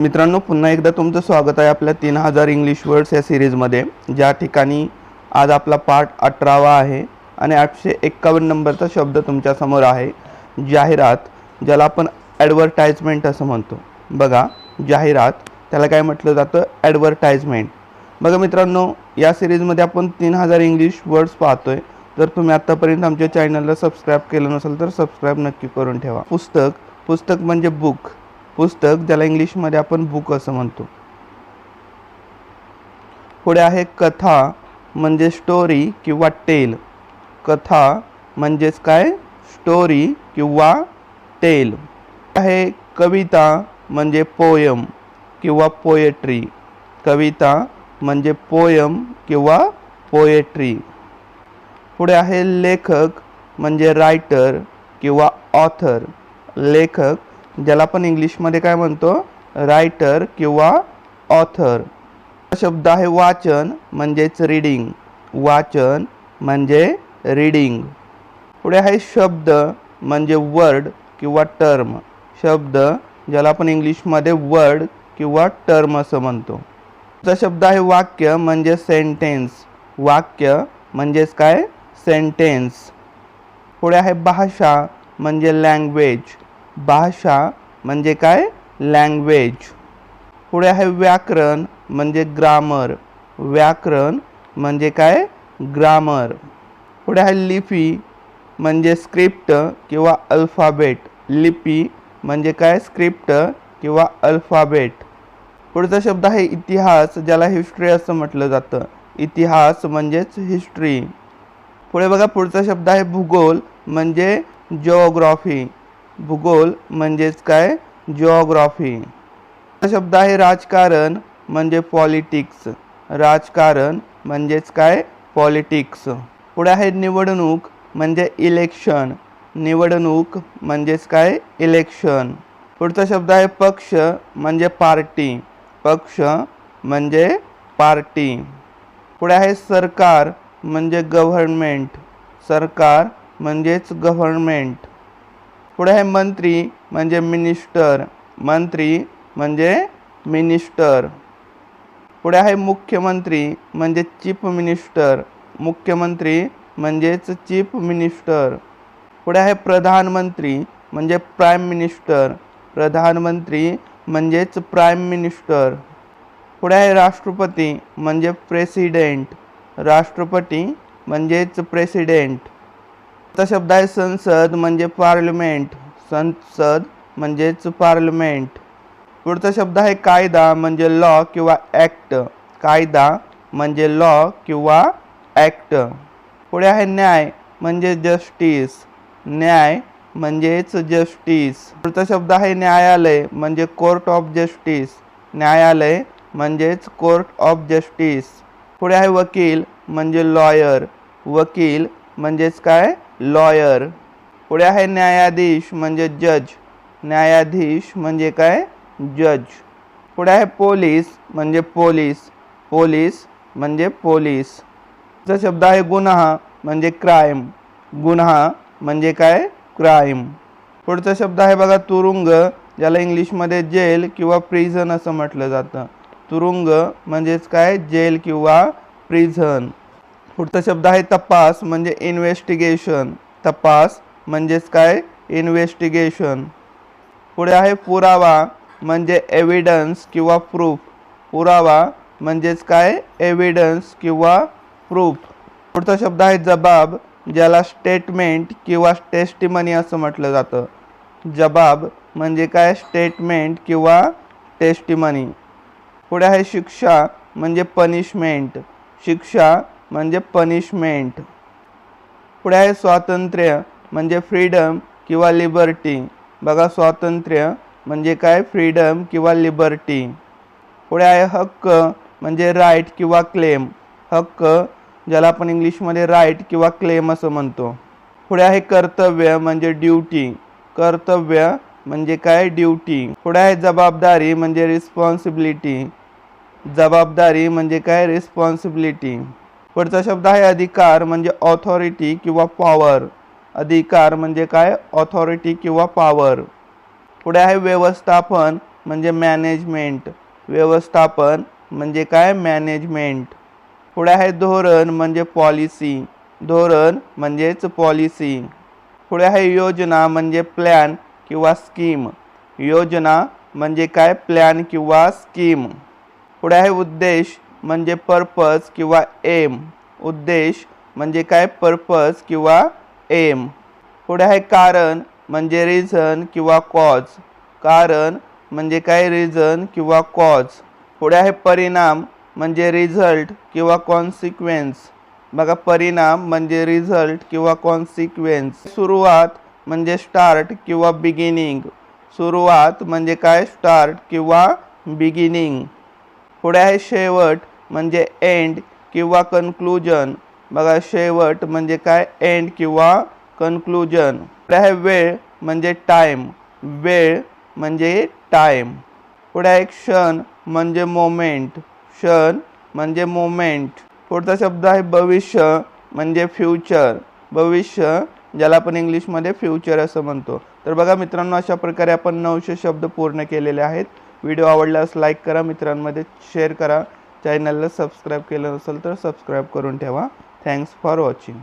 मित्रांनो पुन्हा एकदा तुमचं स्वागत आहे आपल्या तीन हजार इंग्लिश वर्ड्स या सिरीजमध्ये ज्या ठिकाणी आज आपला पाठ अठरावा आहे आणि आठशे एक्कावन्न नंबरचा शब्द तुमच्यासमोर आहे जाहिरात ज्याला आपण ॲडव्हर्टाईजमेंट असं म्हणतो. बघा जाहिरात त्याला काय म्हटलं जातं? ॲडव्हर्टाईजमेंट बघा मित्रांनो या सिरीजमध्ये आपण तीन हजार इंग्लिश वर्ड्स पाहतोय. जर तुम्ही आत्तापर्यंत आमच्या चॅनलला सबस्क्राईब केलं नसेल तर सबस्क्राईब नक्की करून ठेवा. पुस्तक पुस्तक म्हणजे बुक पुस्तक ज्याला इंग्लिशमध्ये आपण बुक असं म्हणतो. पुढे आहे कथा म्हणजे स्टोरी किंवा टेल कथा म्हणजेच काय? स्टोरी किंवा टेल आहे कविता म्हणजे पोयम किंवा पोएट्री कविता म्हणजे पोयम किंवा पोएट्री पुढे आहे लेखक म्हणजे रायटर किंवा ऑथर लेखक ज्याला आपण इंग्लिशमध्ये काय म्हणतो? रायटर किंवा ऑथर. शब्द आहे वाचन म्हणजेच रीडिंग वाचन म्हणजे रीडिंग पुढे आहे शब्द म्हणजे वर्ड किंवा टर्म शब्द ज्याला आपण इंग्लिशमध्ये वर्ड किंवा टर्म असं म्हणतो. तर शब्द आहे वाक्य म्हणजे सेंटेन्स वाक्य म्हणजेच काय? सेंटेन्स पुढे आहे भाषा म्हणजे लँग्वेज भाषा म्हणजे काय? लँग्वेज पुढे आहे व्याकरण म्हणजे ग्रामर व्याकरण म्हणजे काय? ग्रामर पुढे आहे लिपी म्हणजे स्क्रिप्ट किंवा अल्फ़ाबेट लिपी म्हणजे काय? स्क्रिप्ट किंवा अल्फ़ाबेट पुढचा शब्द आहे इतिहास, ज्याला हिस्ट्री असं म्हटलं जातं. इतिहास हिस्ट्री पुढे पुढचा शब्द आहे भूगोल म्हणजे जिओग्रॉफी भूगोल म्हणजेच काय? जिओग्रॉफी शब्द आहे राजकारण म्हणजे पॉलिटिक्स राजकारण म्हणजेच काय? पॉलिटिक्स पुढे आहे निवडणूक म्हणजे इलेक्शन निवडणूक म्हणजेच काय? इलेक्शन पुढचा शब्द आहे पक्ष म्हणजे पार्टी पक्ष म्हणजे पार्टी पुढे आहे सरकार म्हणजे गव्हर्नमेंट सरकार म्हणजेच गव्हर्नमेंट पुढे आहे मंत्री म्हणजे मिनिस्टर. मंत्री म्हणजे मिनिस्टर. पुढे आहे मुख्यमंत्री म्हणजे चीफ मिनिस्टर. मुख्यमंत्री म्हणजेच चीफ मिनिस्टर. पुढे आहे प्रधानमंत्री म्हणजे प्राईम मिनिस्टर. प्रधानमंत्री म्हणजेच प्राईम मिनिस्टर. पुढे आहे राष्ट्रपती म्हणजे प्रेसिडेंट. राष्ट्रपती म्हणजेच प्रेसिडेंट. आता शब्द आहे संसद म्हणजे पार्लमेंट. संसद म्हणजेच पार्लमेंट. पुढचा शब्द आहे कायदा म्हणजे लॉ किंवा ॲक्ट. कायदा म्हणजे लॉ किंवा ॲक्ट. पुढे आहे न्याय म्हणजे जस्टिस. न्याय म्हणजेच जस्टिस. पुढचा शब्द आहे न्यायालय म्हणजे कोर्ट ऑफ जस्टिस. न्यायालय म्हणजेच कोर्ट ऑफ जस्टिस. पुढे आहे वकील म्हणजे लॉयर. वकील म्हणजेच काय? लॉयर. पुढे आहे न्यायाधीश म्हणजे जज. न्यायाधीश म्हणजे काय? जज. पुढे आहे पोलीस म्हणजे पोलीस. पोलीस म्हणजे पोलीस. चा शब्द आहे गुन्हा म्हणजे क्राईम. गुन्हा म्हणजे काय? क्राईम. पुढचा शब्द आहे बघा तुरुंग ज्याला इंग्लिशमध्ये जेल किंवा प्रिझन असं म्हटलं जातं. तुरुंग म्हणजेच काय? जेल किंवा प्रिझन पुढचा शब्द आहे तपास म्हणजे इन्व्हेस्टिगेशन तपास म्हणजेच काय? इन्व्हेस्टिगेशन पुढे आहे पुरावा म्हणजे एव्हिडन्स किंवा प्रूफ पुरावा म्हणजेच काय? एव्हिडन्स किंवा प्रूफ पुढचा शब्द आहे जबाब ज्याला स्टेटमेंट किंवा टेस्टिमनी असं म्हटलं जातं. जबाब म्हणजे काय? स्टेटमेंट किंवा टेस्टिमनी पुढे आहे शिक्षा म्हणजे पनिशमेंट शिक्षा म्हणजे पनिशमेंट पुढे आहे स्वातंत्र्य म्हणजे फ्रीडम किंवा लिबर्टी बघा स्वातंत्र्य म्हणजे काय? फ्रीडम किंवा लिबर्टी पुढे आहे हक्क म्हणजे राईट किंवा क्लेम हक्क ज्याला आपण इंग्लिशमध्ये राईट किंवा क्लेम असं म्हणतो. पुढे आहे कर्तव्य म्हणजे ड्युटी कर्तव्य म्हणजे काय? ड्युटी पुढे आहे जबाबदारी म्हणजे रिस्पॉन्सिबिलिटी जबाबदारी म्हणजे काय? रिस्पॉन्सिबिलिटी पुढचा शब्द आहे अधिकार म्हणजे ऑथॉरिटी किंवा पॉवर अधिकार म्हणजे काय? ऑथॉरिटी किंवा पॉवर पुढे आहे व्यवस्थापन म्हणजे मॅनेजमेंट व्यवस्थापन म्हणजे काय? मॅनेजमेंट पुढे आहे धोरण म्हणजे पॉलिसी धोरण म्हणजेच पॉलिसी पुढे आहे योजना म्हणजे प्लॅन किंवा स्कीम योजना म्हणजे काय? प्लॅन किंवा स्कीम पुढे आहे उद्देश म्हणजे पर्पज किंवा एम उद्देश म्हणजे काय? पर्पज किंवा एम पुढे आहे कारण म्हणजे रिझन किंवा कॉज कारण म्हणजे काय? रिझन किंवा कॉज पुढे आहे परिणाम म्हणजे रिझल्ट किंवा कॉन्सिक्वेन्स बघा परिणाम म्हणजे रिझल्ट किंवा कॉन्सिक्वेन्स सुरुवात म्हणजे स्टार्ट किंवा बिगिनिंग सुरुवात म्हणजे काय? स्टार्ट किंवा बिगिनिंग पुढे आहे शेवट म्हणजे एंड किंवा कन्क्लुजन बघा शेवट म्हणजे काय? एंड किंवा कन्क्लुजन पुढे आहे वेळ म्हणजे टाईम वेळ म्हणजे टाईम पुढे आहे क्षण म्हणजे मोमेंट क्षण म्हणजे मोमेंट पुढचा शब्द आहे भविष्य म्हणजे फ्युचर भविष्य ज्याला आपण इंग्लिशमध्ये फ्युचर असं म्हणतो. तर बघा मित्रांनो अशा प्रकारे आपण नऊशे शब्द पूर्ण केलेले आहेत. व्हिडिओ आवडल्यास लाईक करा मित्रांमध्ये शेअर करा. चॅनलला सबस्क्राईब केलं नसेल तर सबस्क्राईब करून ठेवा. Thanks for watching